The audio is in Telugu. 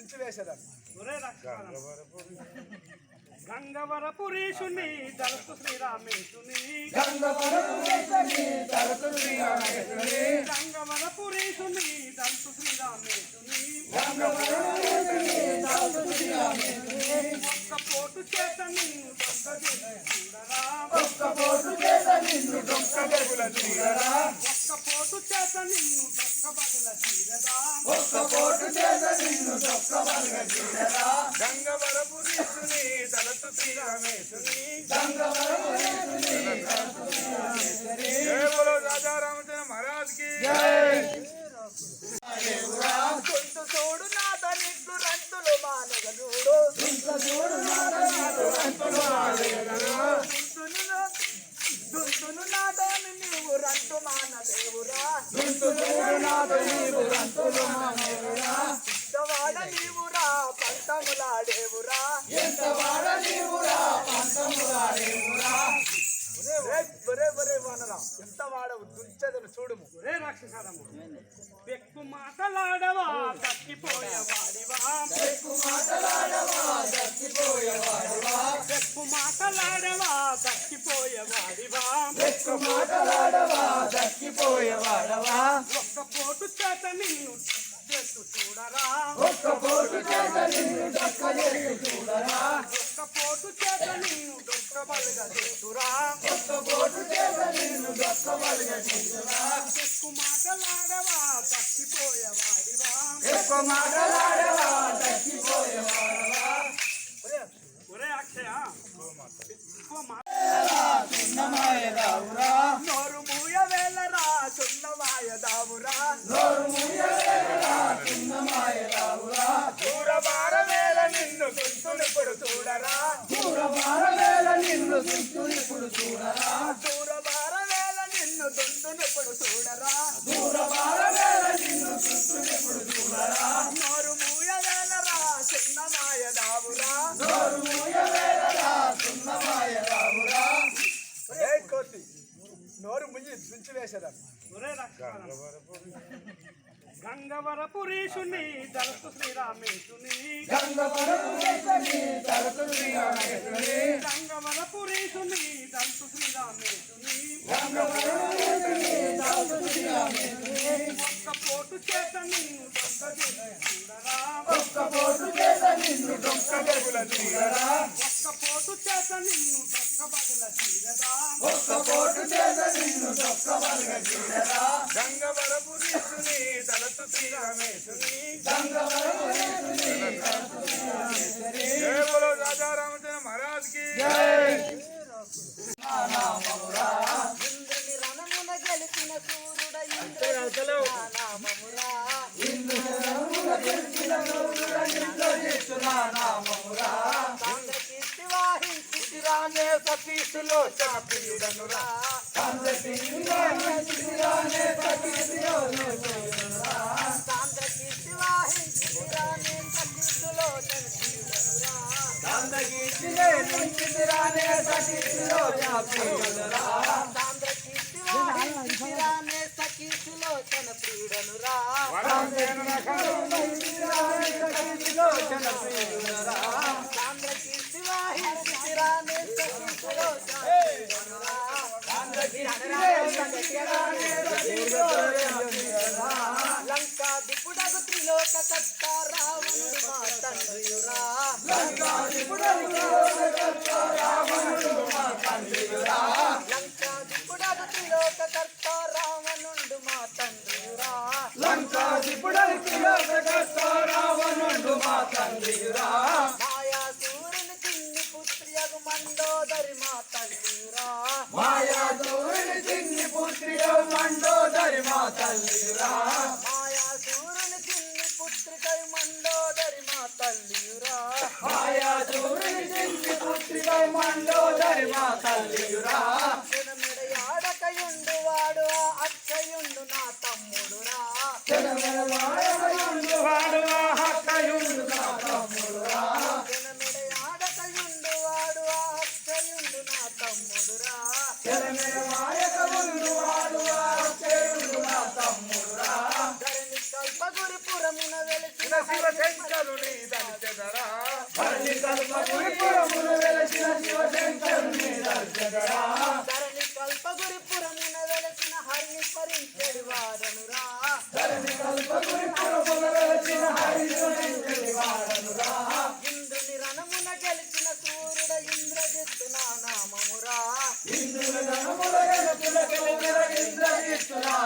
దుంచి వేసేదాన్ని ఒరే రక్షణ. గంగవర పురీషుని దళసు శ్రీరామేశుని గంగవరపు వేసని తరతు శ్రీరామేశ్వరి గంగవర పురీషుని దళసు శ్రీరామేశుని. గంగవరపు వేసని తరతు శ్రీరామేశ్వరి ఒక్క పోటు ఒక్క నిన్ను డొక్క గెగుల తీరరా ఒక్క పోటు చేత నిన్ను దొక్క బగల తీరదా ఒక్క పోటు చేత నిన్ను డొక్క బలగ తీరరా గంగవరపు రీసుని తలతు శ్రీరామేశుని గంగవరపు వేసని తరతు శ్రీరామేశ్వరి. జయ బోలో రాజా రామచంద్ర మహారాజ్కి గొంతు చూడు నాద నిట్లు రంతులు మానగనుడు ఇంత చూడు నాద నాదు అంతులు ఆడేయగలరా. దుంతును నాతో నీవు రంటు మానదేవురా. ఇంత నాతో నీవు రంటు దుంచెదను చూడుము. ఒరే రాక్షసారము పెక్కు మాటలాడవా తక్కిపోయేవాడివా ఎక్కు మాటలాడవా దక్కిపోయేవాడువా. పెక్కు మాటలాడవా దక్కిపోయేవాడవా. ఒక్క పోటు చేత నిన్ను చేస్తూ చూడరా. ఒక్క పోటు చేత నిన్ను నిన్ను చూడరా మాటలాడవా ఎక్కువ మాటలాడవా ఒరే అక్షయ ఎక్కువ నోరు మూయ వేలరా దావురా నోరు మూయవేళ చిన్నమాయదావురా దూరబార వేల నిన్ను చూడరా నిన్ను చూడరా. నిన్ను చూడరా? ఇప్పుడు చూడరా నోరు మూయ వేలరా చిన్నమాయ దావురా నోరు మూయవేళ దుంచి ఒరే రక్షణ గంగవర పురీషుని దళసు శ్రీరామేశుని. గంగవరపు వేసని తరతు శ్రీరామేశ్వరి గంగవర పురీషుని దళసు శ్రీరామేశుని. గంగవరపు చేత నిన్ను దొంగ చేత నిన్ను చేత నిన్ను తీరదా చేత నిన్ను రీసుని శ్రీరామేశ్వరి జయ బోలో రాజా రామచంద్ర మహారాజ్కి జయ సతీసులో చాపియుడనురా సాంద్ర కీర్తి వాహించి తిరానే సాంద్ర కీర్తి వాహించి తిరానే త్రిలోక కర్త రావణుడు మా తండ్రియురా. త్రిలోక కర్త రావణుడు మా తండ్రియురా తల్లిరా మాయా సూర్యుని చిన్ని పుత్రికై మండోదరి మా తల్లియురా. మాయా దూరిని చిన్ని పుత్రిగా మండోదరి మా తల్లిరా వెలిసిన శివశంకరుని దర్శనరా ధరణి కల్పపురిపురమున వెలసిన శివశంకరుని దర్శనరా ధరణి కల్పగురి పురమున వెలిసిన హరిని ధరణి వెలసిన ఇంద్రుని రణమున గెలిచిన సూర్యుడ ఇంద్రజిత్తు నా నామమురా ఇంద్రుల ధనముల గెలుపుల గెలిచిన ఇంద్రజిత్తు నా